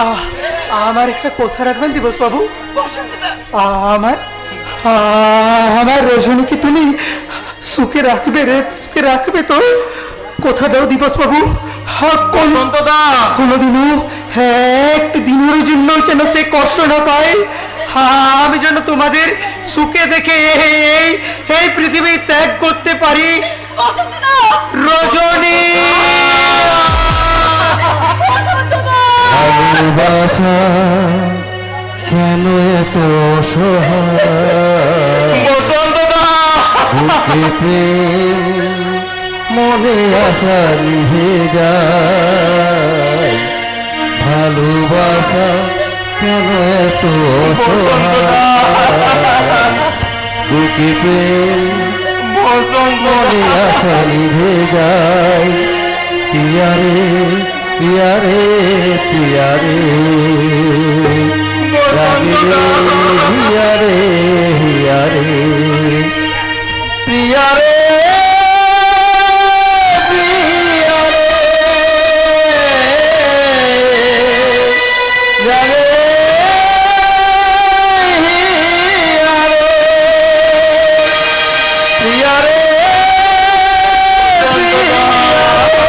আ- আমার একটা কথা রাখবেন দিবস বাবু আমার আ- আমার রজনীকে তুমি সুখে রাখবে রে সুখে রাখবে তো কথা দাও দিবস বাবু কোনোদিনও একটা দিনের জন্য যেন সে কষ্ট না পায়। হ্যাঁ, আমি যেন তোমাদের সুখে দেখে এই এই পৃথিবী ত্যাগ করতে পারি। রজনী ভালোবাসা কেন এত অসহায়? বসন্তদা! বুকে প্রেম মনে আশা নিভে যায়। ভালোবাসা কেন এত বুকে প্রেম মনে আশা নিভে যায়। পিয়ারে प्यारे प्यारे। पिया रे रानी प्यारे। Yeah.